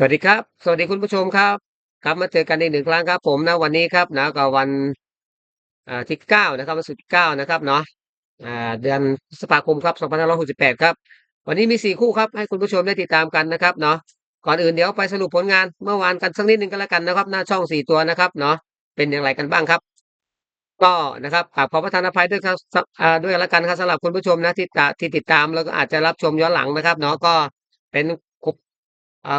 สวัสดีครับ สวัสดีคุณผู้ชมครับ กลับมาเจอกันอีกหนึ่งครั้งครับ ผมนะวันนี้ครับนะก็วันที่เก้านะครับวันศุกร์ที่เก้านะครับเนาะเดือนพฤษภาคมครับสองพันห้าร้อยหกสิบแปดครับ วันนี้มีสี่คู่ครับ ให้คุณผู้ชมได้ติดตามกันนะครับเนาะก่อนอื่นเดี๋ยวไปสรุปผลงานเมื่อวานกันสักนิดหนึ่งกันแล้วกันนะครับ หน้าช่องสี่ตัวนะครับเนาะเป็นอย่างไรกันบ้างครับ ก็นะครับกราบขอประทานอภัยด้วยครับด้วยแล้วกันครับสำหรับคุณผู้ชมนะที่ตาที่ติดตามแล้วก็อาจจะรับชมย้อนหลังนะครับเนาะก็เป็น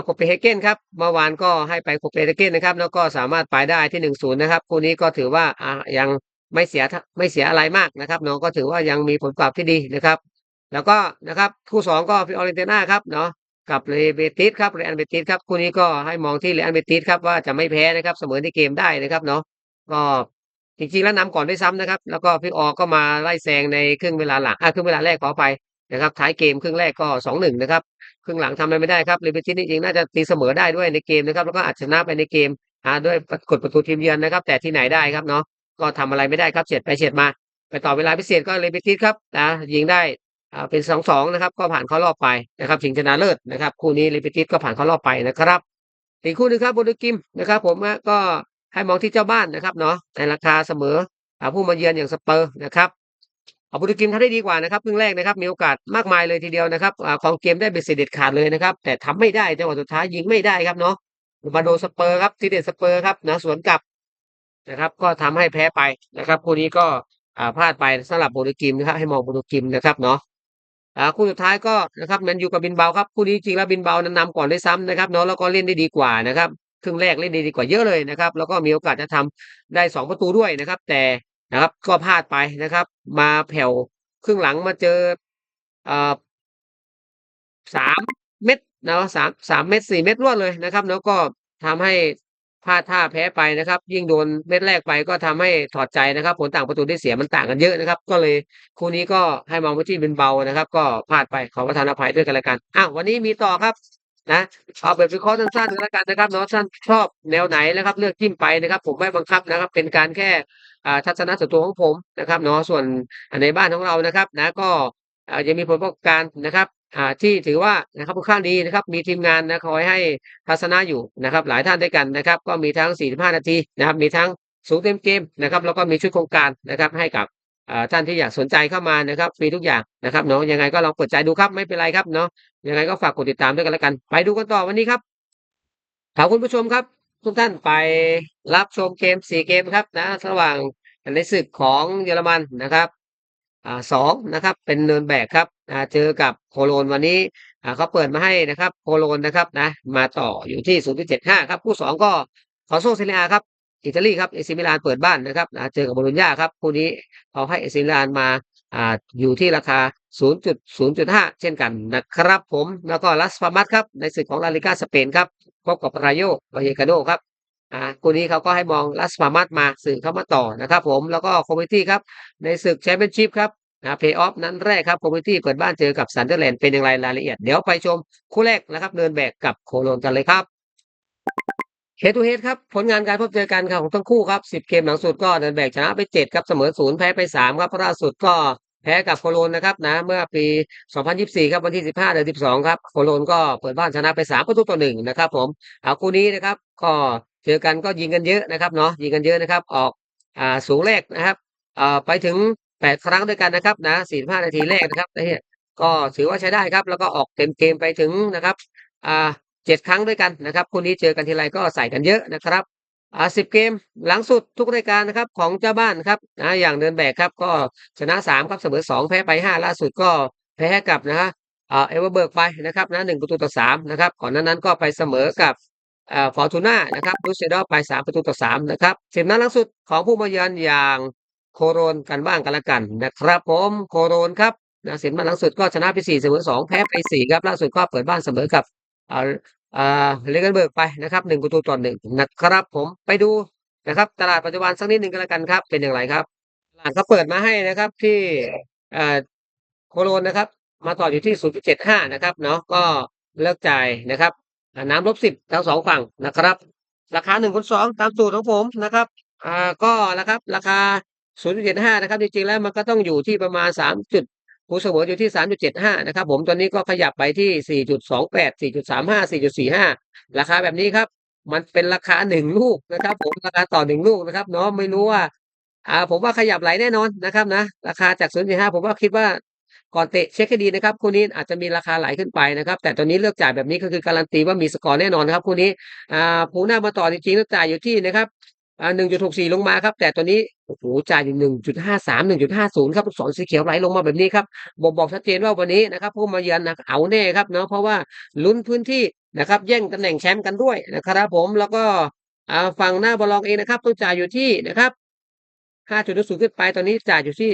โคเปนเฮเกนครับเมื่อวานก็ให้ไปโคเปนเฮเกนนะครับ แล้วก็สามารถไปได้ที่หนึ่งศูนย์นะครับคู่นี้ก็ถือว่าอ่ายังไม่เสียไม่เสียอะไรมากนะครับเนาะก็ถือว่ายังมีผลตอบที่ดีนะครับ แล้วก็นะครับคู่สองก็ฟิออเรนติน่าครับเนาะกับเรเบติสครับเรอันเบติสครับคู่นี้ก็ให้มองที่เรอันเบติสครับว่าจะไม่แพ้นะครับเสมอในเกมได้นะครับเนาะก็จริงๆแล้วนำก่อนด้วยซ้ำนะครับ แล้วก็พี่ออก็มาไล่แซงในครึ่งเวลาหลังอ่าครึ่งเวลาแรกขออภัย นะครับท้ายเกมครึ่งแรกก็2-1นะครับครึ่งหลังทำอะไรไม่ได้ครับ Liberty นี่จริงๆน่าจะตีเสมอได้ด้วยในเกมนะครับ แล้วก็อาจชนะไปในเกมด้วยกฎประตูทีมเยือนนะครับ แต่ที่ไหนได้ครับเนาะก็ทำอะไรไม่ได้ครับเฉียดไปเฉียดมา ไปต่อเวลาพิเศษก็ Liberty ครับนะยิงได้อ่าเป็น2-2นะครับ ก็ผ่านเข้ารอบไปนะครับชิงชนะเลิศนะครับคู่นี้ Liberty ก็ผ่านเข้ารอบไปนะครับอีกคู่หนึ่งครับโบลูกิมนะครับผมก็ให้มองที่เจ้าบ้านนะครับเนาะในราคาเสมอผู้มาเยือนอย่างสเปอร์นะครับ อาโบลูกิมทำได้ดีกว่านะครับครึ่งแรกนะครับมีโอกาสมากมายเลยทีเดียวนะครับอ่าครองเกมได้เป็นเสร็จขาดเลยนะครับ แต่ทำไม่ได้จังหวะสุดท้ายยิงไม่ได้ครับเนาะมาโดนสเปอร์ครับทีเด็ดสเปอร์ครับนะสวนกลับนะครับ ก็ทำให้แพ้ไปนะครับคู่นี้ก็อ่าพลาดไปสำหรับโบลูกิมนะครับให้มองโบลูกิมนะครับเนาะอ่าคู่สุดท้ายก็นะครับแมนยูกับบินเบาครับคู่นี้จริงแล้วบินเบานั้นนำก่อนได้ซ้ำนะครับเนาะแล้วก็เล่นได้ดีกว่านะครับครึ่งแรกเล่นได้ดีกว่าเยอะเลยนะครับ แล้วก็มีโอกาสจะทำได้สองประตูด้วยนะครับ แต่ นะครับ ก็พลาดไปนะครับ มาแผ่วครึ่งหลังมาเจออาสามเม็ดเนาะสามสามเม็ดสี่เม็ดรวดเลยนะครับ แล้วก็ทำให้พลาดท่าแพ้ไปนะครับ ยิ่งโดนเม็ดแรกไปก็ทำให้ถอดใจนะครับ ผลต่างประตูได้เสียมันต่างกันเยอะนะครับ ก็เลยคู่นี้ก็ให้มองไปที่บินเบานะครับ ก็พลาดไปขอประทานอภัยด้วยกันล้วกันอ้าววันนี้มีต่อครับ นะเอาแบบวิเคราะห์สั้นๆกันแล้วกันนะครับเนาะท่านชอบแนวไหนนะครับ เลือกจิ้มไปนะครับ ผมไม่บังคับนะครับ เป็นการแค่ทัศนะส่วนตัวของผมนะครับเนาะส่วนในบ้านของเรานะครับ นะก็อ่ายังมีผลประกอบการนะครับที่ถือว่านะครับค่อนข้างดีนะครับ มีทีมงานนะคอยให้ทัศนะอยู่นะครับ หลายท่านด้วยกันนะครับ ก็มีทั้ง 45 นาทีนะครับ มีทั้งสูงเต็มเกมนะครับ แล้วก็มีชุดโครงการนะครับให้กับ ท่านที่อยากสนใจเข้ามานะครับฟรีทุกอย่างนะครับเนาะยังไงก็ลองเปิดใจดูครับไม่เป็นไรครับเนาะยังไงก็ฝากกดติดตามด้วยกันแล้วกัน ไปดูกันต่อวันนี้ครับขอบคุณผู้ชมครับ ทุกท่านไปรับชมเกม4เกมครับนะระหว่างในศึกของเยอรมันนะครับสองนะครับเป็นเนินแบกครับเจอกับโคโลนวันนี้เขาเปิดมาให้นะครับโคโลนนะครับนะมาต่ออยู่ที่ 0.75 ครับ คู่สองก็คอโซเซเรียครับ อิตาลีครับเอซิมิลานเปิดบ้านนะครับเจอกับบโลญญาครับคู่นี้เขาให้เอซิมิลานมาอยู่ที่ราคา 0.0.5 เช่นกันนะครับผมแล้วก็ลัสปามัสครับในศึกของลาลิกาสเปนครับพบกับรายโยบาเยกาโดครับอ่าคู่นี้เขาก็ให้มองลัสปามัสมาสื่อเข้ามาต่อนะครับผมแล้วก็คอมมิตี้ครับในศึกแชมเปี้ยนชิพครับนะเพย์ออฟนั้นแรกครับคอมมิตี้เปิดบ้านเจอกับซันเดอร์แลนด์เป็นอย่างไรรายละเอียด เดี๋ยวไปชมคู่แรกนะครับเดินแบกกับโคโลนกันเลยครับ เฮดทูเฮดครับ ผลงานการพบเจอกันครับของทั้งคู่ครับ10เกมหลังสุดก็เดนแบกชนะไป7ครับเสมอ0แพ้ไป3ครับล่าสุดก็แพ้กับโคโลนนะครับนะเมื่อปี 2024 ครับวันที่ 15เดือน12 ครับโคโลนก็เปิดบ้านชนะไป 3 ประตูต่อ1นะครับผมเอาคู่นี้นะครับ ก็เจอกันก็ยิงกันเยอะนะครับเนาะยิงกันเยอะนะครับ ออกอ่าสูงแรกนะครับอ่าไปถึง 8 ครั้งด้วยกันนะครับนะ 45 นาทีแรกนะครับนี่ก็ถือว่าใช้ได้ครับ แล้วก็ออกเต็มเกมไปถึงนะครับอ่า เจ็ดครั้งด้วยกันนะครับคู่นี้เจอกันทีไรก็ใส่กันเยอะนะครับอ่าสิบเกมหลังสุดทุกรายการนะครับของเจ้าบ้านครับนะอย่างเดินแบกครับก็ชนะสามครับเสมอสองแพ้ไปห้าล่าสุดก็แพ้กับนะฮะเอเวอร์เบิร์กไปนะครับนะหนึ่งประตูต่อสามนะครับก่อนนั้นก็ไปเสมอกับอ่าฟอร์ตูน่านะครับดูเซดอไปสามประตูต่อสามนะครับสิบนัดหลังสุดของผู้มาเยือนอย่างโคโรนกันบ้างกันละกันนะครับผมโคโรนครับนะสิบนัดหลังสุดก็ชนะไปสี่เสมอสองแพ้ไปสี่ครับล่าสุดก็เปิดบ้านเสมอกับ อ่าอ่าเลกันเบิร์กไปนะครับ1ประตูต่อ1นะครับ ผมไปดูนะครับ ตลาดปัจจุบันสักนิดหนึ่งก็แล้วกันครับ เป็นอย่างไรครับตลาดเขาเปิดมาให้นะครับ ที่อ่าโคโลนนะครับ มาต่ออยู่ที่0.75นะครับเนาะก็เลิกจ่ายนะครับอ่าน้ำลบ10ทั้งสองฝั่งนะครับ ราคา1คูณ2ตามสูตรของผมนะครับอ่าก็นะครับ ราคา0.75นะครับจริงๆแล้วมันก็ต้องอยู่ที่ประมาณ3จุด คูเสมออยู่ที่ 3.75 นะครับผมตัวนี้ก็ขยับไปที่ 4.28 4.35 4.45 ราคาแบบนี้ครับ มันเป็นราคาหนึ่งลูกนะครับ ผมราคาต่อหนึ่งลูกนะครับเนาะไม่รู้ว่าอ่าผมว่าขยับไหลแน่นอนนะครับนะราคาจาก 0.5 ผมว่าคิดว่าก่อนเตะเช็คให้ดีนะครับคู่นี้อาจจะมีราคาไหลขึ้นไปนะครับ แต่ตอนนี้เลือกจ่ายแบบนี้ก็คือการันตีว่ามีสกอร์แน่นอนครับคู่นี้อ่าผูหน้ามาต่อจริงๆแล้วจ่ายอยู่ที่นะครับ อ่า1.64ลงมาครับ แต่ตัวนี้โอ้โหจ่ายอยู่1.53 1.50ครับลูกศรสีเขียวไหลลงมาแบบนี้ครับบ่งบอกชัดเจนว่าวันนี้นะครับผู้มาเยือนนะเอาแน่ครับเนาะเพราะว่าลุ้นพื้นที่นะครับแย่งตำแหน่งแชมป์กันด้วยนะครับผมแล้วก็อ่าฝั่งหน้าบอลลองเองนะครับต้องจ่ายอยู่ที่นะครับ5.0ขึ้นไปตอนนี้จ่ายอยู่ที่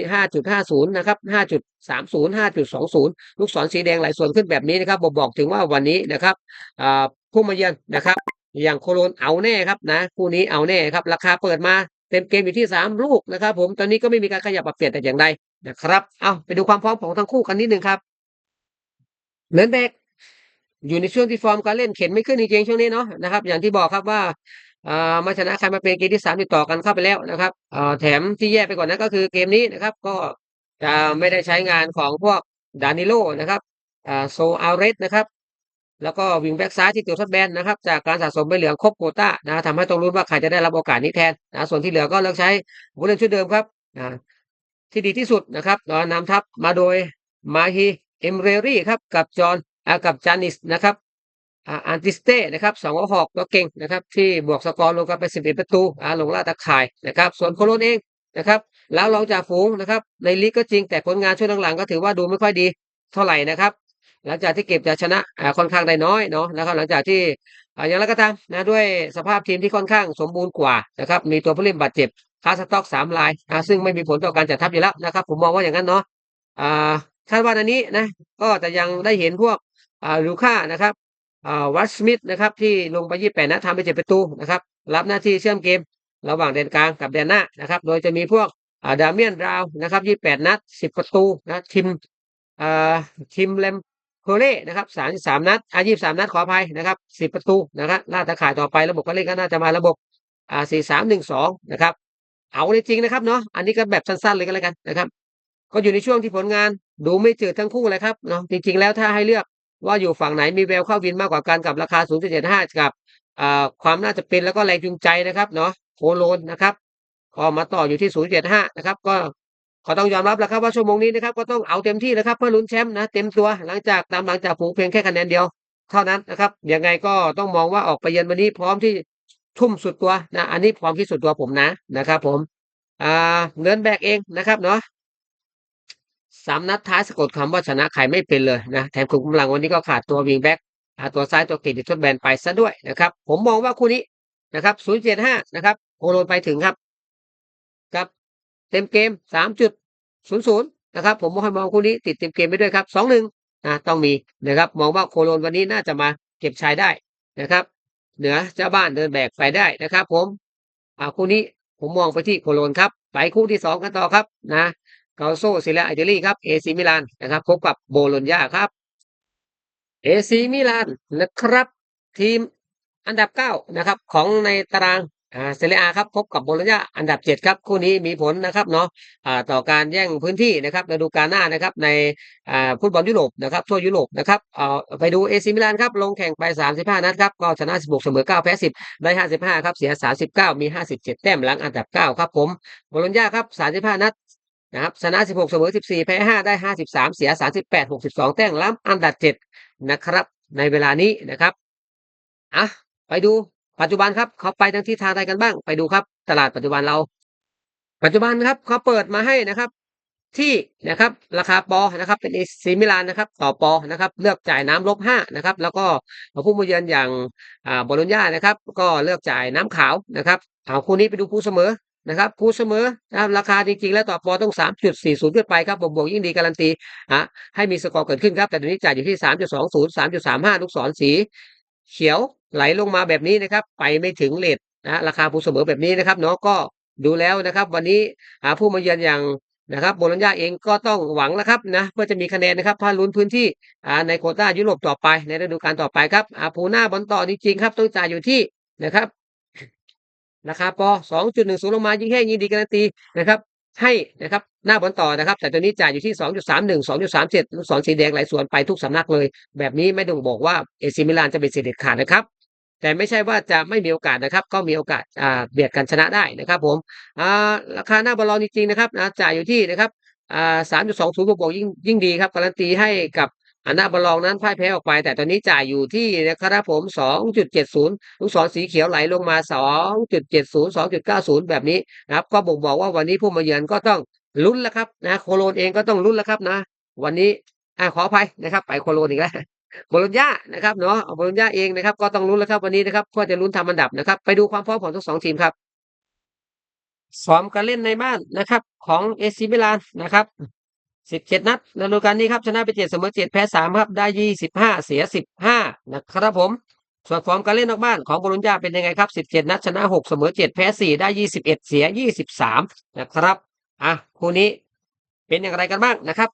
5.50นะครับ5.30 5.20ลูกศรสีแดงไหลส่วนขึ้นแบบนี้นะครับบ่งบอกถึงว่าวันนี้นะครับอ่าผู้มาเยือนนะครับ อย่างโคโลนเอาแน่ครับนะคู่นี้เอาแน่ครับ ราคาเปิดมาเต็มเกมอยู่ที่ 3 ลูกนะครับ ผมตอนนี้ก็ไม่มีการขยับปรับเปลี่ยนแต่อย่างใดนะครับเอาไปดูความพร้อมของทั้งคู่กันนิดนึงครับเลินแบกอยู่ในช่วงที่ฟอร์มการเล่นเข็นไม่ขึ้นจริงๆช่วงนี้เนาะนะครับ อย่างที่บอกครับว่าอ่ามาชนะใครมาเป็นเกมที่สามติดต่อกันเข้าไปแล้วนะครับอ่าแถมที่แย่ไปกว่านั้นก็คือเกมนี้นะครับ ก็จะไม่ได้ใช้งานของพวกดานิโลนะครับอ่าโซอาเรสนะครับ แล้วก็วิงแบ็กซ้ายที่ติดทดแบนนะครับจากการสะสมใบเหลืองครบโควต้านะทำให้ต้องรุ้นว่าใครจะได้รับโอกาสนี้แทนนะส่วนที่เหลือก็เลือกใช้ผู้เล่นชุดเดิมครับนะที่ดีที่สุดนะครับนำทัพมาโดยมาฮีเอมเรรี่ครับกับจอห์นกับจานิสนะครับอันติสเต้นะครับสองหอกก็เก่งนะครับที่บวกสกอร์ลงกันไปสิบเอ็ดประตูลงล่าตะข่ายนะครับ ส่วนโคโลนเองนะครับแล้วเราจากฝูงนะครับในลีกก็จริงแต่ผลงานช่วงหลังๆก็ถือว่าดูไม่ค่อยดีเท่าไหร่นะครับ หลังจากที่เก็บจะชนะค่อนข้างได้น้อยเนาะนะครับหลังจากที่อย่างไรก็ตามนะด้วยสภาพทีมที่ค่อนข้างสมบูรณ์กว่านะครับมีตัวผู้เล่นบาดเจ็บคาสต็อกสามลายนะซึ่งไม่มีผลต่อการจัดทัพอยู่แล้วนะครับ ผมมองว่าอย่างนั้นเนาะอ่าคาดว่าอันนี้นะก็จะยังได้เห็นพวกอ่าลูค่านะครับอ่าวัตสมิธนะครับที่ลงไปยี่แปดนัดทำไปเจ็ดประตูนะครับรับหน้าที่เชื่อมเกม ระหว่างแดนกลางกับแดนหน้านะครับโดยจะมีพวกอ่าดาเมียนราวนะครับยี่แปดนัดสิบประตูนะทิมอ่าทิมเลม โคเล่นะครับสามสามนัดอายีสามนัดขออภัยนะครับสิบประตูนะครับล่าตะข่ายต่อไประบบการเล่นก็น่าจะมาระบบอ่าสี่สามหนึ่งสองนะครับ เอาจริงนะครับเนาะอันนี้ก็แบบสั้นๆเลยก็แล้วกันนะครับ ก็อยู่ในช่วงที่ผลงานดูไม่จืดทั้งคู่เลยครับเนาะจริงๆแล้วถ้าให้เลือกว่าอยู่ฝั่งไหนมีแววเข้าวินมากกว่ากันกับราคา 0.75 กับอ่าความน่าจะเป็นแล้วก็แรงจูงใจนะครับเนาะโคโลนนะครับก็มาต่ออยู่ที่ 0.75 นะครับ ก็ ขอต้องยอมรับแล้วครับว่าชั่วโมงนี้นะครับก็ต้องเอาเต็มที่นะครับเพื่อลุ้นแชมป์นะเต็มตัวหลังจากตามหลังจากฝูงเพียงแค่คะแนนเดียว เท่านั้นนะครับยังไงก็ต้องมองว่าออกไปเยือนวันนี้พร้อมที่ทุ่มสุดตัวนะอันนี้ความคิดสุดตัวผมนะนะครับ ผมอ่าเดินแบกเองนะครับเนาะสามนัดท้ายสะกดคำว่าชนะใครไม่เป็นเลยนะแถมขุมกำลังวันนี้ก็ขาดตัววิงแบ็กตัวซ้ายตัวเก่งที่ทดแบนไปซะด้วยนะครับ ผมมองว่าคู่นี้นะครับ 0.75 นะครับโคโลนไปถึงครับ เต็มเกม3.00นย์ศูนย์นะครับผมมองให้มองคู่นี้ติดเต็มเกมไปด้วยครับ2-1นะต้องมีนะครับมองว่าโคโลนวันนี้น่าจะมาเก็บชัยได้นะครับ เหนือเจ้าบ้านเดินแบกไปได้นะครับ ผมอ่าคู่นี้ผมมองไปที่โคโลนครับไปคู่ที่สองกันต่อครับนะเกาโซซิลาอิตาลีครับเอซีมิลานนะครับพบกับโบโลญญาครับเอซีมิลานนะครับ ทีมอันดับเก้านะครับ ของในตาราง อ่าเซเรียอาครับพบกับโบโลญาอันดับเจ็ดครับคู่นี้มีผลนะครับเนาะอ่าต่อการแย่งพื้นที่นะครับฤดูกาลหน้านะครับในอ่าฟุตบอลยุโรปนะครับทั่วยุโรปนะครับเอาไปดูเอซีมิลานครับลงแข่งไป 35 นัดครับก็ชนะ 16 เสมอ 9 แพ้ 10 ได้ 55 ครับเสีย 39 มี 57 แต้มหลังอันดับ 9 ครับผมโบโลญญาครับ 35 นัดนะครับชนะ 16 เสมอ 14 แพ้ 5 ได้ 53 เสีย 38 62 แต้มล้ำอันดับ 7 นะครับในเวลานี้นะครับอะไปดู ปัจจุบันครับเขาไปทั้งที่ทางใดกันบ้างไปดูครับ ตลาดปัจจุบันเรา ปัจจุบันครับเขาเปิดมาให้นะครับ ที่นะครับ ราคาปอนะครับ เป็นเอซีมิลานนะครับ ต่อปอนะครับ เลือกจ่ายน้ำลบห้านะครับ แล้วก็ผู้มาเยือนอย่างอ่าบอลญญานะครับ ก็เลือกจ่ายน้ำขาวนะครับเอาคู่นี้ไปดูคู่เสมอนะครับคู่เสมอนะครับราคาจริงๆ แล้วต่อปอต้อง 3.40 ขึ้นไปครับบวกๆยิ่งดีการันตีอะให้มีสกอร์เกิดขึ้นครับ แต่ตอนนี้จ่ายอยู่ที่ 3.20 3.35 ลูกศรสี เขียว ไหลลงมาแบบนี้นะครับ ไปไม่ถึงเลทนะราคาผู้เสมอแบบนี้นะครับเนาะก็ดูแล้วนะครับ วันนี้ผู้มาเยือนอย่างนะครับโบโลญญาเองก็ต้องหวังแล้วครับนะเพื่อจะมีคะแนนนะครับพาลุ้นพื้นที่ในโคต้ายุโรปต่อไปในฤดูกาลต่อไปครับผู้หน้าบอลต่อจริงๆครับต้องจ่ายอยู่ที่นะครับราคาปอ2.10 ลงมายิ่งแห้งยิ่งดีการันตีนะครับให้นะครับหน้าบอลต่อนะครับ แต่ตัวนี้จ่ายอยู่ที่ 2.31 2.37ลูกศรสีแดงไหลสวนไปทุกสำนักเลย แบบนี้ไม่ต้องบอกว่าเอซิมิลานจะเป็นเสด็จขาดนะครับ แต่ไม่ใช่ว่าจะไม่มีโอกาสนะครับ ก็มีโอกาสเบียดกันชนะได้นะครับ ผมราคาหน้าบอลลอนจริงๆนะครับนะจ่ายอยู่ที่นะครับอ่า3.20บวกๆยิ่งยิ่งดีครับการันตีให้กับอันหน้าบอลลองนั้นพ่ายแพ้ออกไป แต่ตอนนี้จ่ายอยู่ที่นะครับผม 2.70 ลูกศรสีเขียวไหลลงมา 2.70 2.90 แบบนี้นะครับก็บ่งบอกว่าวันนี้ผู้มาเยือนก็ต้องลุ้นแล้วครับนะโคโลนเองก็ต้องลุ้นแล้วครับนะ วันนี้อ่าขออภัยนะครับ ไปโคโลนอีกแล้ว โบโลญญานะครับเนาะโบโลญญาเองนะครับ ก็ต้องลุ้นแล้วครับวันนี้นะครับก็จะลุ้นทำอันดับนะครับ ไปดูความพร้อมของทั้งสองทีมครับซ้อมการเล่นในบ้านนะครับ ของเอซิมิลานนะครับ17นัดฤดูกาลนี้ครับชนะไป7เสมอ7แพ้3ครับได้25เสีย15นะครับผม ส่วนฟอร์มการเล่นนอกบ้านของโบโลญญาเป็นยังไงครับ17นัดชนะ6เสมอ7แพ้4ได้21เอ็ดเสีย23นะครับอะคู่นี้เป็นอย่างไรกันบ้างนะครับ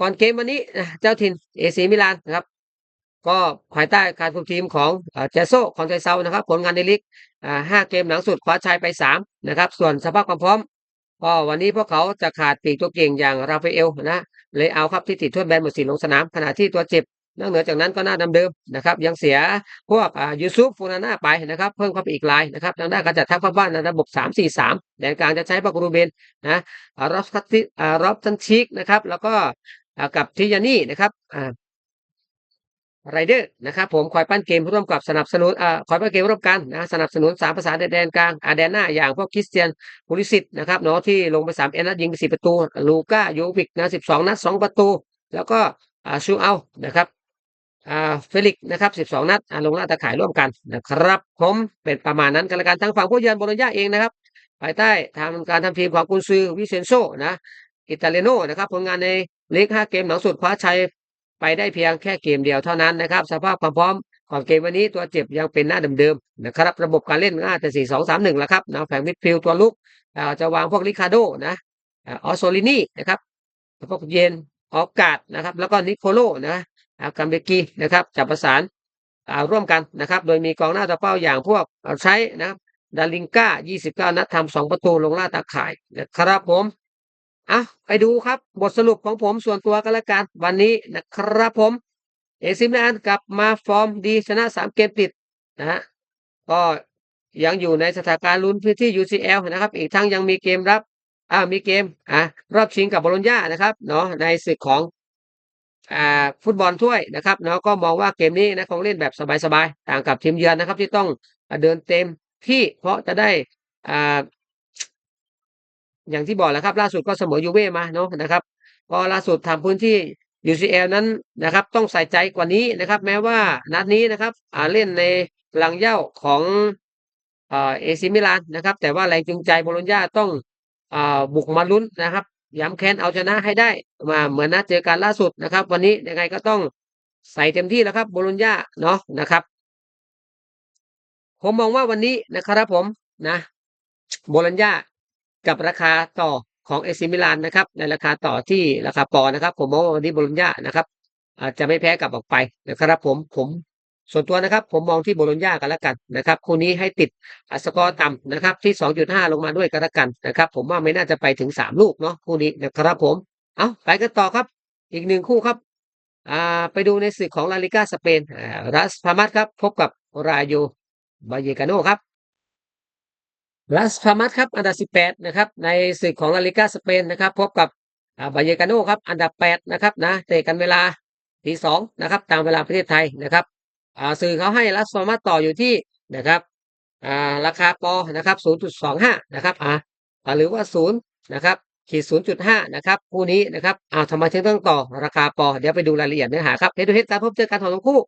ก่อนเกมวันนี้เจ้าถิ่นเอซีมิลานนะครับ ก็ภายใต้การคุมทีมของเจโซคอนไทเซานะครับ ผลงานในลีกห้าเกมหลังสุดคว้าชัยไปสามนะครับ ส่วนสภาพความพร้อมก็วันนี้พวกเขาจะขาดปีกตัวเก่งอย่างราฟาเอลนะเลยเอาครับที่ติดโทษแบนหมดสิทธิ์ลงสนาม ขณะที่ตัวเจ็บนอกเหนือจากนั้นก็น่าดำเดิมนะครับ ยังเสียพวกยูซุฟฟูนาน่าไปนะครับ เพิ่มเข้าไปอีกรายนะครับทางด้านการจัดทัพบ้านในระบบ 3-4-3แดนกลางจะใช้บักรูเบนนะรอบทัติรอบทันชิกนะครับ แล้วก็กับทิยานี่นะครับ ไรเดอร์นะครับผมคอยปั้นเกมร่วมกับสนับสนุนอ่าคอยปั้นเกมร่วมกันนะสนับสนุนสามภาษาแดนกลางอาแดนหน้าอย่างพวกคริสเตียนพูลิสิตนะครับเนาะที่ลงไปสามเอ็นนัดยิงไปสี่ประตู ลูก้าโยวิกนะสิบสองนัดสองประตู แล้วก็อ่าชูเอานะครับอ่าเฟลิกนะครับสิบสองนัดอ่าลงหน้าตาข่ายร่วมกันนะครับผมเป็นประมาณนั้นกันละกันทางฝั่งผู้เยือนโบโลญญาเองนะครับภายใต้ทางการทำทีมของกุนซือวิเซนโซนะอิตาเลโนนะครับผลงานในลีกห้าเกมหลังสุดคว้าชัย ไปได้เพียงแค่เกมเดียวเท่านั้นนะครับ สภาพความพร้อมของเกมวันนี้ตัวเจ็บยังเป็นหน้าเดิมๆนะครับ ระบบการเล่นง่ายแต่สี่สองสามหนึ่งแล้วครับนะแผงมิดฟิลด์ตัวลุกจะวางพวกลิคาโดนะออสโซลินีนะครับพวกเยนออกกาดนะครับ แล้วก็นิโคโลนะอากัมเบกีนะครับจับประสานร่วมกันนะครับ โดยมีกองหน้าตัวเป้าอย่างพวกใช้นะครับดาลิงก้า 29 นัดทำสองประตูลงล่าตาข่ายนะครับผม อะไปดูครับบทสรุปของผมส่วนตัวกันละกันวันนี้นะครับผม เอซิมแลนกลับมาฟอร์มดีชนะสามเกมติดนะฮะก็ยังอยู่ในสถานการณ์ลุ้นพื้นที่ UCL นะครับ อีกทั้งยังมีเกมรับอ่ามีเกมอ่ารอบชิงกับบโลญญานะครับเนาะในศึกของอ่าฟุตบอลถ้วยนะครับเนาะก็มองว่าเกมนี้นะคงเล่นแบบสบายๆต่างกับทีมเยือนนะครับที่ต้องเดินเต็มที่เพราะจะได้อ่า อย่างที่บอกแหล้วครับ ล่าสุดก็เสมอยูเว่มาเนาะนะครับก็ล่าสุดทำพื้นที่ UCL นั้นนะครับต้องใส่ใจกว่านี้นะครับ แม้ว่านัดนี้นะครับอ่าเล่นในหลังเย้าของเอซิมิลานนะครับ แต่ว่าแรงจูงใจโบโลญญาต้องอบุกมาลุ้นนะครับย้ำแค้นเอาชนะให้ได้มาเหมือนนัดเจอกันล่าสุดนะครับ วันนี้ยังไงก็ต้องใส่เต็มที่แล้วครับโบโลญญาเนาะนะครับ ผมมองว่าวันนี้นะครับผมนะโบโลญญา กับราคาต่อของเอซิมิลานนะครับในราคาต่อที่ราคาปอนะครับ ผมมองว่าวันนี้โบโลญญานะครับอาจจะไม่แพ้กลับออกไปนะครับผมผมส่วนตัวนะครับ ผมมองที่โบโลญญากันแล้วกันนะครับคู่นี้ให้ติดอัสกอร์ต่ำนะครับ ที่ 2.5 ลงมาด้วยกันแล้วกันนะครับ ผมว่าไม่น่าจะไปถึง 3 ลูกเนาะคู่นี้นะครับผมเอาไปกันต่อครับ อีกหนึ่งคู่ครับอ่าไปดูในศึกของลาลิกาสเปนอารัสพามัสครับ พบกับรายโยบาเยกาโนครับ ลาสพามัสครับอันดับ 18 นะครับ ในศึกของลาลิกาสเปนนะครับ พบกับอ่าบาเยกาโนครับอันดับ 8 นะครับนะเตะกันเวลาตีสองนะครับ ตามเวลาประเทศไทยนะครับสื่อเขาให้ลาสพามัสต่ออยู่ที่นะครับราคาปอนะครับ 0.25 นะครับอ่าหรือว่า0นะครับขีด 0.5 นะครับคู่นี้นะครับอ้าวทำไมถึงต้องต่อราคาปอ เดี๋ยวไปดูรายละเอียดเนื้อหาครับเฮดูเฮดการพบเจอกันของทั้งคู่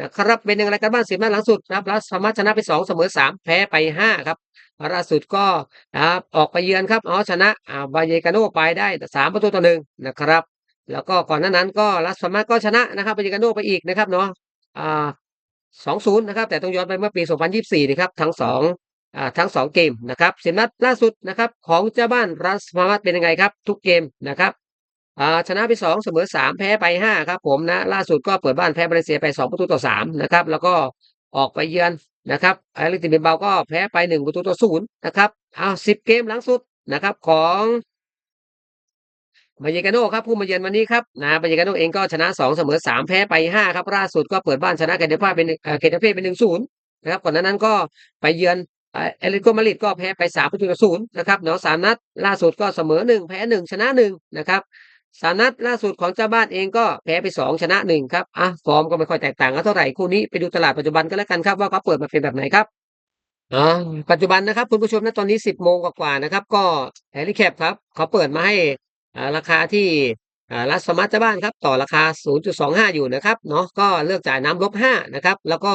นะครับเป็นอย่างไรกันบ้างสิบนัดหลังสุดนะครับลาสพามัสชนะไป 2 เสมอ 3 แพ้ไป 5 ครับล่าสุดก็นะครับออกไปเยือนครับเอาชนะอ่าบาเยกาโนไปได้สามประตูต่อหนึ่งนะครับ แล้วก็ก่อนหน้านั้นก็ลัสมาก็ชนะนะครับบาเยกาโนไปอีกนะครับเนาะอ่าสองศูนย์นะครับ แต่ต้องย้อนไปเมื่อปีสองพันยี่สี่นะครับทั้งสองอ่าทั้งสองเกมนะครับสิบนัดล่าสุดนะครับของเจ้าบ้านรัสมามัดเป็นยังไงครับ ทุกเกมนะครับ อ่าชนะไปสองเสมอสามแพ้ไปห้าครับผมนะล่าสุดก็เปิดบ้านแพ้มาเลเซียไปสองประตูต่อสามนะครับ แล้วก็ออกไปเยือนนะครับไอริติเบนเบาก็แพ้ไปหนึ่งประตูต่อศูนย์นะครับเอาสิบเกมหลังสุดนะครับของบาเยกาโน่ครับผู้มาเยือนวันนี้ครับนะบาเยกาโน่เองก็ชนะสองเสมอสามแพ้ไปห้าครับล่าสุดก็เปิดบ้านชนะเกเดพาเป็นเอ่อเกเดเฟ่เป็นหนึ่งศูนย์นะครับก่อนหน้านั้นก็ไปเยือนเอ่อเลิโกมาริดก็แพ้ไปสามประตูต่อศูนย์นะครับเนาะสามนัดล่าสุดก็เสมอหนึ่งแพ้หนึ่งชนะหนึ่งนะครับ สานัดล่าสุดของเจ้าบ้านเองก็แพ้ไปสองชนะหนึ่งครับ อะ ฟอร์มก็ไม่ค่อยแตกต่างกันเท่าไหร่คู่นี้ไปดูตลาดปัจจุบันก็แล้วกันครับ ว่าเขาเปิดมาเป็นแบบไหนครับอ๋อปัจจุบันนะครับ คุณผู้ชมนะตอนนี้สิบโมงกว่าๆนะครับ ก็แฮร์รี่แคปครับเขาเปิดมาให้อ่าราคาที่ รัฐสมาร์ทเจ้าบ้านครับต่อราคา 0.25 อยู่นะครับเนาะก็เลือกจ่ายน้ำลบ5นะครับแล้วก็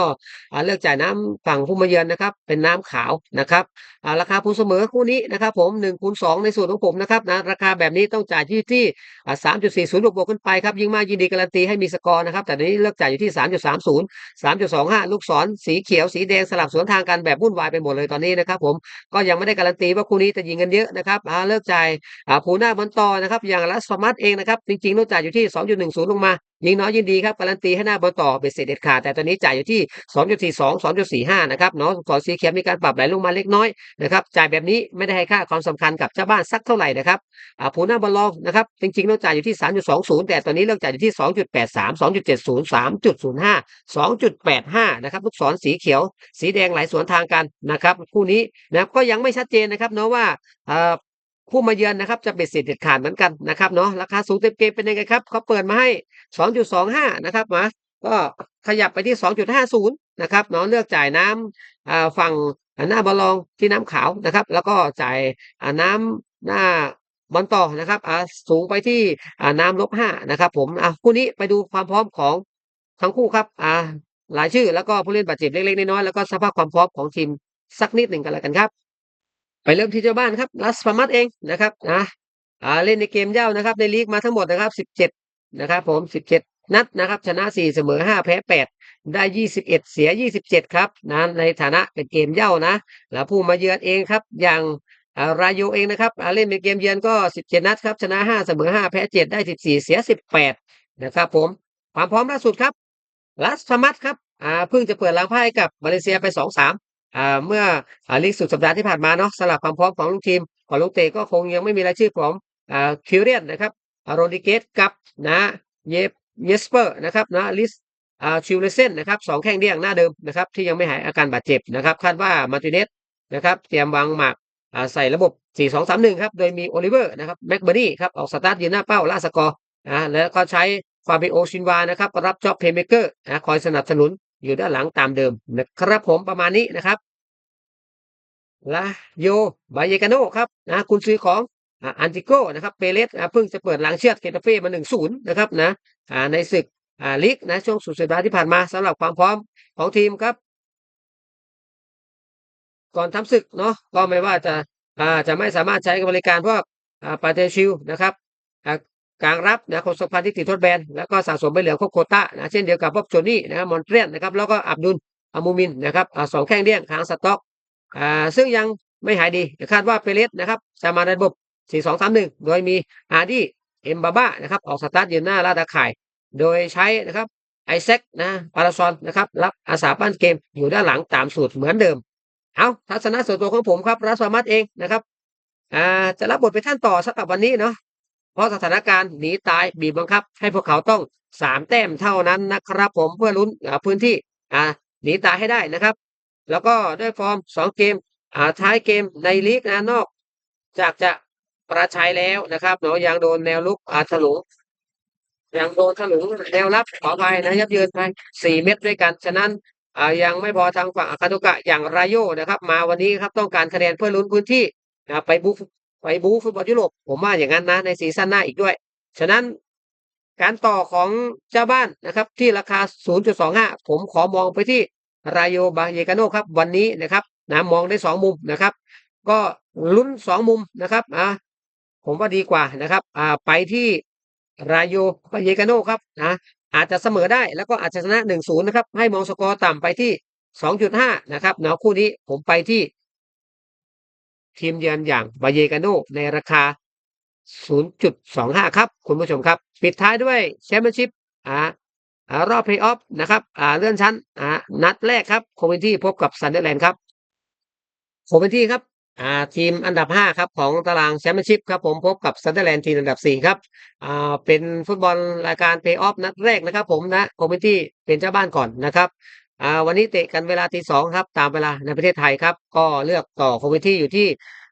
อ่าเลือกจ่ายน้ำฝั่งผู้มาเยือนนะครับเป็นน้ำขาวนะครับอ่าราคาผู้เสมอคู่นี้นะครับผม1คูณ2ในส่วนของผมนะครับนะราคาแบบนี้ต้องจ่ายที่ที่3.40บวกบกขึ้นไปครับยิ่งมากยินดีการันตีให้มีสกอร์นะครับแต่นี้เลือกจ่ายอยู่ที่ 3.30 3.25 ลูกศรสีเขียวสีแดงสลับสวนทางกันแบบวุ่นวายไปหมดเลยตอนนี้นะครับผมก็ยังไม่ได้การันตีว่าคู่นี้จะยิงกันเยอะนะครับอ่าเลิกจ่ายอ่าผู้หน้าบอลต่อนะครับอย่างลัสมัตเองนะครับจริงๆต้องจ่ายอยู่ที่ 2.10 ลงมา ยิงน้อยยินดีครับการันตีให้หน้าบอลต่อเบ็ดเสร็จเด็ดขาดแต่ตอนนี้จ่ายอยู่ที่ 2.42 2.45 นะครับเนาะลูกศรสีเขียวมีการปรับไหลลงมาเล็กน้อยนะครับจ่ายแบบนี้ไม่ได้ให้ค่าความสำคัญกับเจ้าบ้านสักเท่าไหร่นะครับอ่าผูหน้าบอลรองนะครับจริงๆต้องจ่ายอยู่ที่ 3.20 แต่ตอนนี้เลิกจ่ายอยู่ที่ 2.83 2.70 3.05 2.85 นะครับลูกศรสีเขียว สีแดงไหลสวนทางกันนะครับคู่นี้นะครับก็ยังไม่ชัดเจนนะครับเนาะว่าอ่อ ผู้มาเยือนนะครับจะเบ็ดเสร็จเด็ดขาดเหมือนกันนะครับเนาะราคาสูงเต็มเกมเป็นยังไงครับเขาเปิดมาให้ 2.25 นะครับมาก็ขยับไปที่ 2.50 นะครับเนาะเลือกจ่ายน้ำอ่าฝั่งหน้าบอลลองที่น้ำขาวนะครับ แล้วก็จ่ายน้ำหน้าบอลต่อนะครับสูงไปที่น้ำลบห้านะครับ ผมคู่นี้ไปดูความพร้อมของทั้งคู่ครับอ่ารายชื่อแล้วก็ผู้เล่นบาดเจ็บเล็กๆน้อยๆแล้วก็สภาพความพร้อมของทีมสักนิดหนึ่งกันแล้วกันครับ ไปเริ่มที่เจ้าบ้านครับลัสฟามัสเองนะครับนะอ่าเล่นในเกมเย้านะครับ ในลีกมาทั้งหมดนะครับ17นะครับผม17นัดนะครับ ชนะ4เสมอ5แพ้8ได้21เอ็ดเสีย27ครับนะในฐานะเป็นเกมเย้านะ แล้วผู้มาเยือนเองครับ อย่างอารายโยเองนะครับอาเล่นเป็นเกมเยือนก็17นัดครับชนะ5เสมอ5แพ้7ได้14เสีย18นะครับ ผมความพร้อมล่าสุดครับลัสฟามัสครับอ่าเพิ่งจะเปิดล้างไพ่กับมาเลเซียไป2-3อ่าม เมื่อลีกสุดสัปดาห์ที่ผ่านมาเนาะสำหรับความพร้อมของลูกทีมของลูกเตะก็คงยังไม่มีรายชื่อของคิวเรียนนะครับโรดิเกสกับนะเยฟเยสเปอร์นะครับนะลิสชิวเลเซนนะครับสองแข้งเดี่ยงหน้าเดิมนะครับที่ยังไม่หายอาการบาดเจ็บนะครับคาดว่ามาติเนสนะครับเตรียมวางหมากใส่ระบบ 4-2-3-1 ครับ โดยมีโอลิเวอร์นะครับแม็กเบอร์นี่ครับออกสตาร์ทยืนหน้าเป้าล่าสกอร์อ่าแล้วก็ใช้ฟาบิโอชินวานะครับรับจ็อบเพย์เมเกอร์นะคอยสนับสนุน อยู่ด้านหลังตามเดิมนะครับผมประมาณนี้นะครับลาโยบายเยกาโนครับนะคุณซื้อของอันติโกนะครับเปเรสเพิ่งจะเปิดหลังเชือดเคตาเฟ่มาหนึ่งศูนย์นะครับนะในศึกลีกนะช่วงสุดสัปดาห์ที่ผ่านมาสำหรับความพร้อมของทีมครับ ก่อนทำศึกเนาะก็ไม่ว่าจะอ่าจะไม่สามารถใช้บริการพวกอ่าปาเตชิลนะครับ กลางรับนะคนสมพันธ์ที่ติดทดแบนแล้วก็สะสมใบเหลืองครบโคต้านะเช่นเดียวกับพวกโจนี่นะครับมอนเทรียนนะครับแล้วก็อับดุลอามูมินนะครับอ่าสองแข้งเดี้ยงค้างสต็อกอ่าซึ่งยังไม่หายดีคาดว่าเปเรสนะครับจะมาในระบบ 4-2-3-1 โดยมีอาร์ดี้เอ็มบาบ้านะครับออกสตาร์ทยืนหน้าลาดาข่าย โดยใช้นะครับไอแซคนะปาราซอนนะครับรับอาสาปั้นเกมอยู่ด้านหลังตามสูตรเหมือนเดิม เอาทัศนะส่วนตัวของผมครับรัสฟามัสเองนะครับอ่าจะรับบทเป็นท่านต่อสำหรับวันนี้เนาะ เพราะสถานการณ์หนีตายบีบบังคับ ให้พวกเขาต้องสามแต้มเท่านั้นนะครับ ผมเพื่อลุ้นอ่าพื้นที่อ่าหนีตายให้ได้นะครับ แล้วก็ด้วยฟอร์มสองเกมอ่าท้ายเกมในลีกนะนอก จากจะประชัยแล้วนะครับเนาะยังโดนแนวลุกอาถลุงยังโดนถลุงแนวรับขออภัยนะยับเยินไปสี่เม็ดด้วยกัน ฉะนั้นอ่ายังไม่พอทางฝั่งอาคาโตกะอย่างรายโยนะครับ มาวันนี้ครับต้องการคะแนนเพื่อลุ้นพื้นที่นะไปบู ไปบูฟุตบอลยุโรปผมว่าอย่างนั้นนะในซีซั่นหน้าอีกด้วย ฉะนั้นการต่อของเจ้าบ้านนะครับ ที่ราคา 0.25 ผมขอมองไปที่รายโยบาเยกาโนครับ วันนี้นะครับนะมองได้สองมุมนะครับ ก็ลุ้นสองมุมนะครับอ่าผมว่าดีกว่านะครับอ่าไปที่รายโยบาเยกาโนครับนะอาจจะเสมอได้แล้วก็อาจจะชนะ 1-0 นะครับ ให้มองสกอร์ต่ำไปที่ 2.5 นะครับเนาะคู่นี้ผมไปที่ ทีมเยือนอย่างบาเยกาโนในราคา 0.25 ครับ คุณผู้ชมครับ ปิดท้ายด้วยแชมเปี้ยนชิพอ่ารอบเพลย์ออฟนะครับอ่าเลื่อนชั้นอ่านัดแรกครับโคเวนที่พบกับซันเดอร์แลนด์ครับโคเวนที่ครับอ่าทีมอันดับ 5 ครับ ของตารางแชมเปี้ยนชิพครับผมพบกับซันเดอร์แลนด์ทีมอันดับ 4 ครับอ่าเป็นฟุตบอลรายการเพลย์ออฟนัดแรกนะครับ ผมนะโคอมมิตี้เป็นเจ้าบ้านก่อนนะครับ อ่าวันนี้เตะกันเวลาตีสองครับ ตามเวลาในประเทศไทยครับ ก็เลือกต่อคอมมิตี้อยู่ที่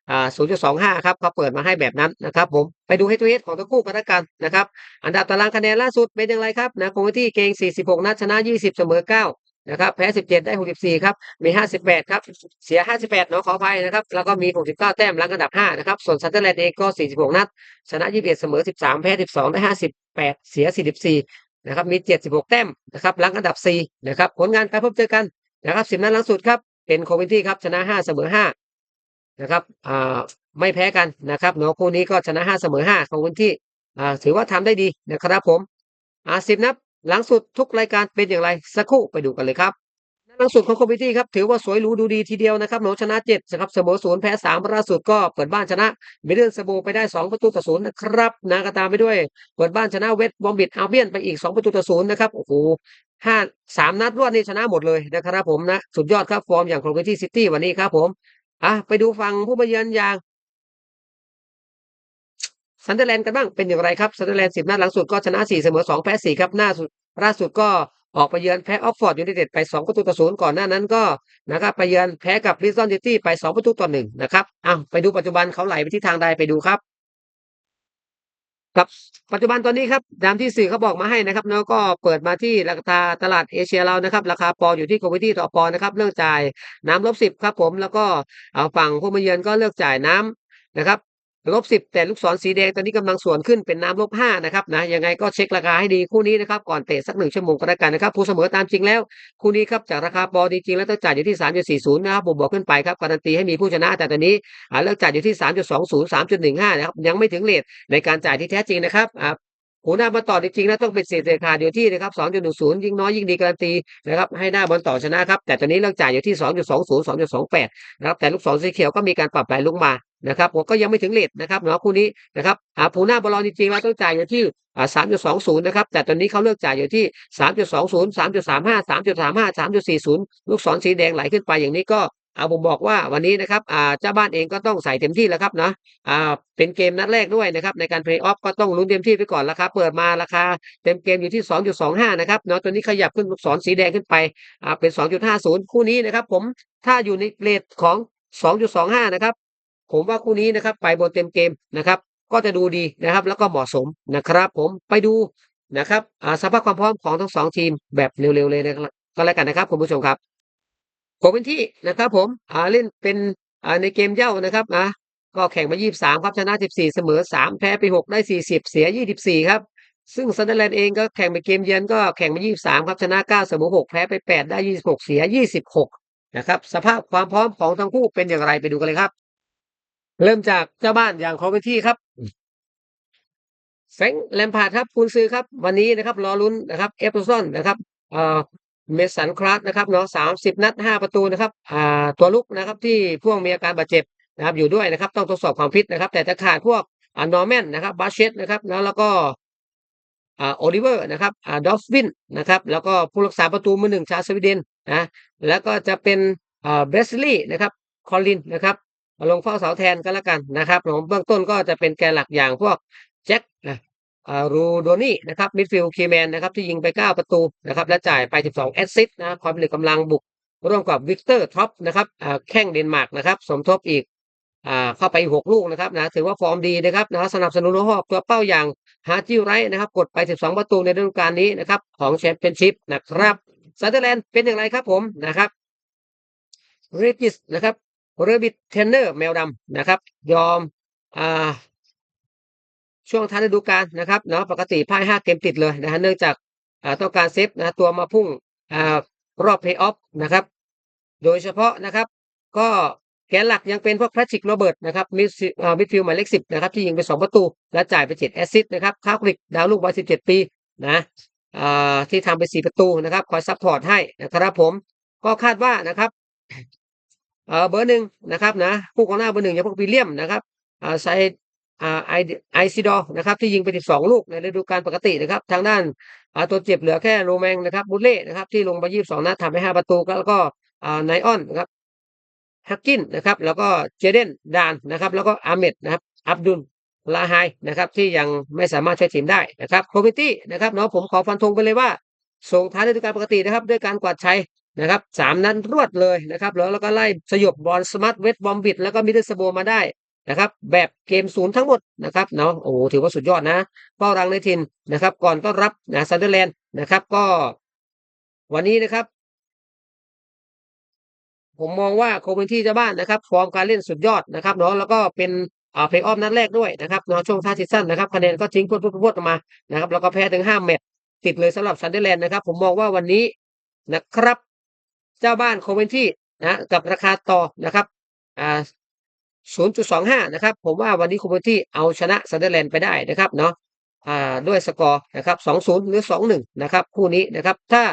อ่า0.25 ครับเขาเปิดมาให้แบบนั้นนะครับ ผมไปดูให้ตัวเอของทั้งคู่กันล้วกันนะครับ อันดับตารางคะแนนล่าสุดเป็นอย่างไรครับนะคอมมิตี้เก่ง 46 นัดชนะ 20 เสมอ 9นะครับแพ้ 17 ได้ 64 ครับ มี 58 ครับ เสีย 58 เนาะขออภัยนะครับ แล้วก็มี 69 แต้มรังอันดับ 5 นะครับ ส่วนซันเดอร์แลนด์เองก็ 46 นัด ชนะ 21 เสมอ 13 แพ้ 12 ได้ 58 เสีย 44 นะครับมี 76 แต้มนะครับลังอันดับ 4 นะครับ ผลงานการพบเจอกันนะครับสิบนัดหลังสุดครับ เป็นโควินที่ครับชนะ 5 เสมอ 5 นะครับอ่าไม่แพ้กันนะครับเนาะคู่นี้ก็ชนะ 5 เสมอ 5 ของวินที่อ่าถือว่าทำได้ดีนะครับผมอ่าสิบนัดหลังสุดทุกรายการเป็นอย่างไรสักครู่ไปดูกันเลยครับ ลังสุดของคอมมิตี้ครับถือว่าสวยหรูดูดีทีเดียวนะครับหนูชนะ7นะครับเสมอ0แพ้3ล่าสุดก็เปิดบ้านชนะเมเดิลสโบไปได้ 2 ประตูต่อ0นย์นะครับนะก็ตามไปด้วย เปิดบ้านชนะเวสต์บอมบิดอาเบียนไปอีก 2 ประตูต่อ0นย์นะครับโอ้โหห้าสามนัดรวดนี่ชนะหมดเลยนะครับผมนะสุดยอดครับฟอร์มอย่างคอมมิตี้ซิตี้วันนี้ครับผมอะไปดูฝั่งผู้มาเยือนอย่างซันเดอร์แลนด์กันบ้างเป็นอย่างไรครับซันเดอร์แลนด์10นัดหลังสุดก็ชนะ4เสมอ2แพ้4ครับหน้าสุดล่าสุดก็ ออกไปเยือนแพ้ออกฟอร์ดยูไนเต็ดไป 2 ประตูต่อ0ก่อนหน้านั้นก็นะครับไปเยือนแพ้กับลิสตันซิตี้ไป 2 ประตูต่อ1นะครับอ้าวไปดูปัจจุบันเขาไหลไปที่ทางใดไปดูครับครับปัจจุบันตอนนี้ครับตามที่สื่อเขาบอกมาให้นะครับเนาะก็เปิดมาที่ราคาตลาดเอเชียเรานะครับ ราคาปอล์อยู่ที่คอมมิตี้ต่อปอนะครับเลือกจ่ายน้ำลบสิบครับผมแล้วก็เอาฝั่งผู้มาเยือนก็เลือกจ่ายน้ำนะครับ ลบสิบแต่ลูกศรสีแดงตอนนี้กำลังสวนขึ้นเป็นน้ำลบห้านะครับนะยังไงก็เช็คราคาให้ดีคู่นี้นะครับก่อนเตะสักหนึ่งชั่วโมงก็แล้วกันนะครับผู้เสมอตามจริงแล้ว คู่นี้ครับจากราคาปอจริงๆแล้วต้องจ่ายอยู่ที่3.40นะครับผมบอกขึ้นไปครับการันตีให้มีผู้ชนะ แต่ตอนนี้อ่าเลิกจ่ายอยู่ที่3.20 3.15นย์สามจุดหนึ่งห้านะครับยังไม่ถึงเลทในการจ่ายที่แท้จริงนะครับอ่าหัวหน้าบอลต่อจริงๆแล้วต้องเป็นเศษเศษขาดอยู่ที่นะครับ 2.10 ยิ่งน้อยยิ่งดีการันตีนะครับให้หน้าบอลต่อชนะครับ แต่ตอนนี้เลิกจ่ายอยู่ที่ 2.20 2.28 นะครับแต่ลูกศรสีเขียวก็มีการปรับไหลลงมา นะครับผมก็ยังไม่ถึงเลทนะครับเนาะคู่นี้นะครับอ่าผู้หน้าบอลจริงๆแล้วต้องจ่ายอยู่ที่อ่า3.20นะครับแต่ตอนนี้เขาเลิกจ่ายอยู่ที่3.20 3.35 3.35 3.40ลูกศรสีแดงไหลขึ้นไปอย่างนี้ก็เอาผมบอกว่าวันนี้นะครับอ่าเจ้าบ้านเองก็ต้องใส่เต็มที่แล้วครับเนาะอ่าเป็นเกมนัดแรกด้วยนะครับในการเพลย์ออฟก็ต้องลุ้นเต็มที่ไปก่อนราคาเปิดมาราคาเต็มเกมอยู่ที่ 2.25 นะครับเนาะตัวนี้ขยับขึ้นลูกศรสีแดงขึ้นไปอ่าเป็น 2.50 คู่นี้นะครับผมถ้าอยู่ในเรทของ 2.25 นะครับ ผมว่าคู่นี้นะครับไปบนเต็มเกมนะครับ ก็จะดูดีนะครับ แล้วก็เหมาะสมนะครับ ผมไปดูนะครับสภาพความพร้อมของทั้งสองทีมแบบเร็วๆเลยนะก็แล้วกันนะครับคุณผู้ชมครับผมเป็นที่นะครับ ผมเล่นเป็นในเกมเย้านะครับนะก็แข่งมา 23 ครับชนะ 14 เสมอ 3 แพ้ไป 6 ได้ 40 เสีย 24 ครับ ซึ่งซันเดอร์แลนด์เองก็แข่งไปเกมเยือนก็แข่งมา 23 ครับชนะ 9 เสมอ 6 แพ้ไป 8 ได้ 26 เสีย 26 นะครับ สภาพความพร้อมของทั้งคู่เป็นอย่างไรไปดูกันเลยครับ เริ่มจากเจ้าบ้านอย่างคอมเวนที่ครับแฟรงแลมพาร์ดครับคุณซื้อครับ วันนี้นะครับรอลุ้นนะครับเอฟเวอร์สันนะครับเอ่อเมสันคลาสนะครับเนาะสามสิบนัดห้าประตูนะครับอ่าตัวลุกนะครับที่พ่วงมีอาการบาดเจ็บนะครับอยู่ด้วยนะครับ ต้องทดสอบความฟิตนะครับ แต่จะขาดพวกอ่านอร์แมนนะครับบาเชตนะครับแล้วแล้วก็อ่าโอลิเวอร์นะครับอ่าดอฟวินนะครับแล้วก็ผู้รักษาประตูมือหนึ่งชาสวีเดนนะแล้วก็จะเป็นอ่าเบสลี่นะครับคอลินนะครับ มาลงเฝ้าเสาแทนก็แล้วกันนะครับผมเบื้องต้นก็จะเป็นแกนหลักอย่างพวกแจ็คนะรูโดนี่นะครับมิดฟิลด์คีแมนนะครับที่ยิงไป 9 ประตูนะครับและจ่ายไป 12 แอสซิสต์นะความผลิตกำลังบุก ร่วมกับวิกเตอร์ท็อปนะครับแข้งเดนมาร์กนะครับสมทบอีกอเข้าไป 6 ลูกนะครับนะถือว่าฟอร์มดีนะครับนะสนับสนุนหัวหอกตัวเป้าอย่างฮาจิไรนะครับกดไป 12 ประตูในฤดูกาลนี้นะครับของแชมเปี้ยนชิพนะครับซัตเทอร์แลนด์เป็นอย่างไรครับผมนะครับเรกิสนะครับ เรบิทเทนเนอร์แมวดำนะครับ ยอมอ่าช่วงท้ายฤดูกาลนะครับเนาะปกติพ่าย5เกมติดเลยนะฮะเนื่องจากาต้องการเซฟนะตัวมาพุ่งอรอบเพย์ออฟนะครับ โดยเฉพาะนะครับ ก็แกนหลักยังเป็นพวกแพทริกโรเบิร์ตนะครับมิดฟิลด์หมายเลขสิบนะครับที่ยิงไปสองประตู และจ่ายไปเจ็ดแอสซิสต์นะครับคาคลิกดาวลูกวัยสิบเจ็ดปีนะที่ทำไปสี่ประตูนะครับ คอยซัพพอร์ตให้นะครับผมก็คาดว่านะครับ เอ่อเบอร์หนึ่งนะครับนะผู้กองหน้าเบอร์หนึ่งอย่างพวกวิลเลียมนะครับอ่าไซอ่าไอไอซิดอร์นะครับที่ยิงไป 12 ลูกในฤดูกาลปกตินะครับทางด้านอ่าตัวเจ็บเหลือแค่โรแมงนะครับบุเล่นะครับที่ลงไป 22 นัดทำไป5ประตูแล้วก็อ่าไนออนนะครับฮักกินนะครับแล้วก็เจเดนดานนะครับแล้วก็อาเมดนะครับอับดุลลาไฮนะครับที่ยังไม่สามารถช่วยทีมได้นะครับโคมิตี้นะครับเนาะผมขอฟันธงไปเลยว่าส่งท้ายฤดูกาลปกตินะครับด้วยการกวาดชัย นะครับสามนัดรวดเลยนะครับแล้วแล้วก็ไล่สยบบอลสมาร์ทเวสบอมบิดแล้วก็มิดเดิลสโบมาได้นะครับแบบเกมศูนย์ทั้งหมดนะครับเนาะโอ้โหถือว่าสุดยอดนะเป้ารังในทินนะครับก่อนต้อนรับนะซันเดอร์แลนด์นะครับก็ วันนี้นะครับ ผมมองว่าโคเวนที่เจ้าบ้านนะครับฟอร์มการเล่นสุดยอดนะครับเนาะแล้วก็เป็นอ่าเพลย์ออฟนัดแรกด้วยนะครับเนาะช่วงท้ายซีซั่นนะครับคะแนนก็ทิ้งพรวดพรวดพรวดออกมานะครับแล้วก็แพ้ถึงห้าแมตช์ติดเลยสำหรับซันเดอร์แลนด์นะครับผมมองว่าวันนี้นะครับ เจ้าบ้านโคเวนที่นะกับราคาต่อนะครับอ่า0.25 นะครับ ผมว่าวันนี้โคเวนที่เอาชนะซันเดอร์แลนด์ไปได้นะครับเนาะอ่าด้วยสกอร์นะครับ 2-0 หรือ 2-1 นะครับ คู่นี้นะครับ ถ้า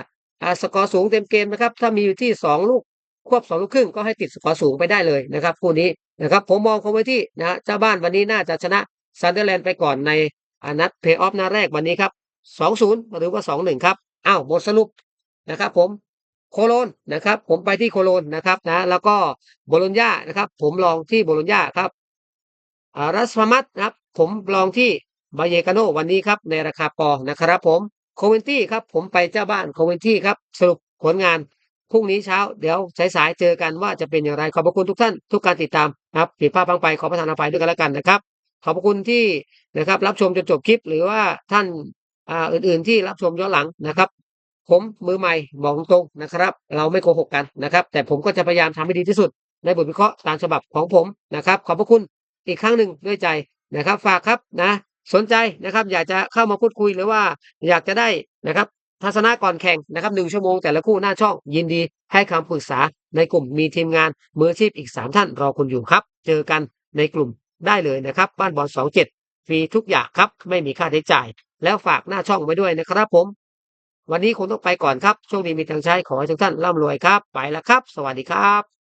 อ่าสกอร์สูงเต็มเกมนะครับ ถ้ามีอยู่ที่ 2 ลูกควบ2ลูกครึ่งก็ให้ติดสกอร์สูงไปได้เลยนะครับ คู่นี้นะครับ ผมมองโคเวนที่นะเจ้าบ้านวันนี้น่าจะชนะซันเดอร์แลนด์ไปก่อนในนัดเพย์ออฟนัดแรกวันนี้ครับ 2-0 หรือว่า 2-1 ครับอ้าวบทสรุปนะครับผม โคโลนนะครับ ผมไปที่โคโลนนะครับนะ แล้วก็โบโลญญานะครับ ผมลองที่โบโลญญาครับรัสพามัตนะครับ ผมลองที่บาเยกาโนวันนี้ครับ ในราคาปอนะครับผมโคเวนตี้ครับ ผมไปเจ้าบ้านโคเวนตี้ครับ สรุปผลงานพรุ่งนี้เช้า เดี๋ยวสายๆเจอกันว่าจะเป็นอย่างไรขอบพระคุณทุกท่าน ทุกการติดตามนะครับผิดพลาดบางไปขอประทานอภัยด้วยกันแล้วกันนะครับขอบพระคุณที่นะครับรับชมจนจบคลิปหรือว่าท่านอ่าอื่นๆที่รับชมย้อนหลังนะครับ ผมมือใหม่บอกตรงๆนะครับ เราไม่โกหกกันนะครับ แต่ผมก็จะพยายามทำให้ดีที่สุด ในบทวิเคราะห์ตามฉบับของผมนะครับ ขอบพระคุณอีกครั้งหนึ่งด้วยใจนะครับ ฝากครับนะ สนใจนะครับ อยากจะเข้ามาพูดคุยหรือว่าอยากจะได้นะครับ ทัศนะก่อนแข่งนะครับหนึ่งชั่วโมงแต่ละคู่หน้าช่อง ยินดีให้คำปรึกษาในกลุ่มมีทีมงานมืออาชีพอีก 3 ท่านรอคุณอยู่ครับ เจอกันในกลุ่มได้เลยนะครับ บ้านบอล27ฟรีทุกอย่างครับ ไม่มีค่าใช้จ่าย แล้วฝากหน้าช่องไว้ด้วยนะครับผม วันนี้คงต้องไปก่อนครับ ช่วงนี้มีทางใช้ขอให้ทุกท่านร่ำรวยครับ ไปแล้วครับ สวัสดีครับ